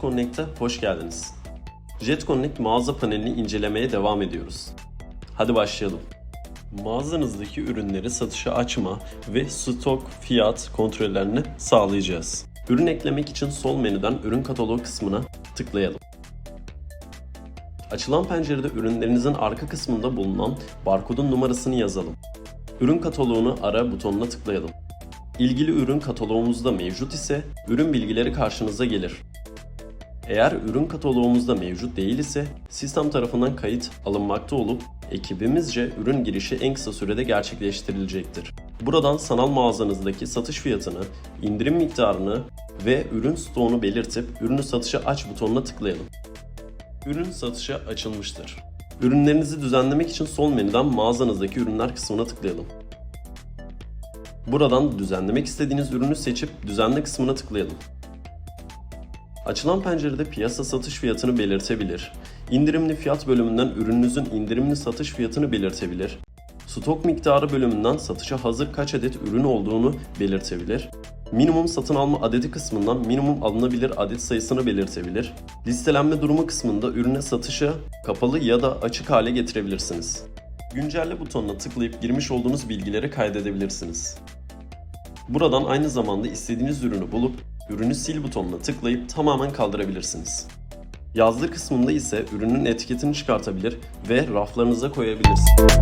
Connect'e hoş geldiniz. Jet Connect mağaza panelini incelemeye devam ediyoruz. Hadi başlayalım. Mağazanızdaki ürünleri satışa açma ve stok fiyat kontrollerini sağlayacağız. Ürün eklemek için sol menüden ürün kataloğu kısmına tıklayalım. Açılan pencerede ürünlerinizin arka kısmında bulunan barkodun numarasını yazalım. Ürün kataloğunu ara butonuna tıklayalım. İlgili ürün kataloğumuzda mevcut ise ürün bilgileri karşınıza gelir. Eğer ürün kataloğumuzda mevcut değil ise sistem tarafından kayıt alınmakta olup ekibimizce ürün girişi en kısa sürede gerçekleştirilecektir. Buradan sanal mağazanızdaki satış fiyatını, indirim miktarını ve ürün stoğunu belirtip ürünü satışa aç butonuna tıklayalım. Ürün satışa açılmıştır. Ürünlerinizi düzenlemek için sol menüden mağazanızdaki ürünler kısmına tıklayalım. Buradan düzenlemek istediğiniz ürünü seçip düzenle kısmına tıklayalım. Açılan pencerede piyasa satış fiyatını belirtebilir. İndirimli fiyat bölümünden ürününüzün indirimli satış fiyatını belirtebilir. Stok miktarı bölümünden satışa hazır kaç adet ürün olduğunu belirtebilir. Minimum satın alma adedi kısmından minimum alınabilir adet sayısını belirtebilir. Listelenme durumu kısmında ürüne satışı kapalı ya da açık hale getirebilirsiniz. Güncelle butonuna tıklayıp girmiş olduğunuz bilgileri kaydedebilirsiniz. Buradan aynı zamanda istediğiniz ürünü bulup ürünü sil butonuna tıklayıp tamamen kaldırabilirsiniz. Yazdır kısmında ise ürünün etiketini çıkartabilir ve raflarınıza koyabilirsiniz.